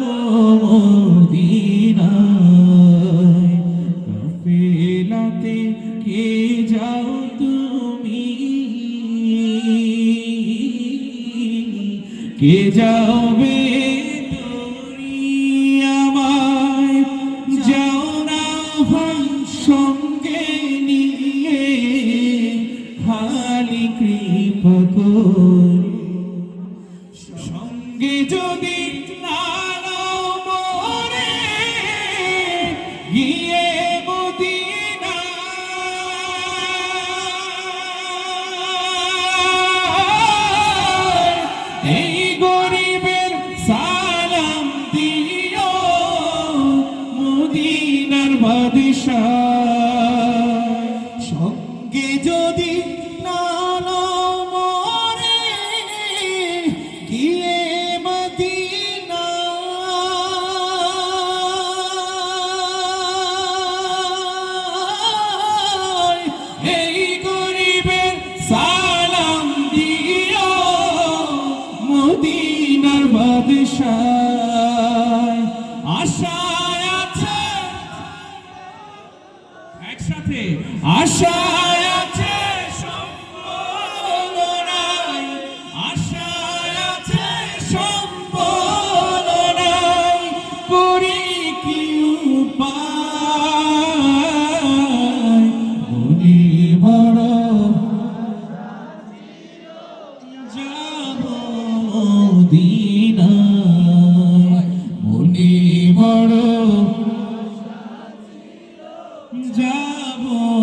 মদিনায়। কাফেলাতে কে যাও তুমি? কে যাবে কৃপা করে। সঙ্গে যদি না সালাম দিও মদিনার বাদশাহ। একসাথে আশায় আছে আশায় আছে সম্বল নাই করি কি উপায়? বড় যাব মদিনায় মনে বড় যাব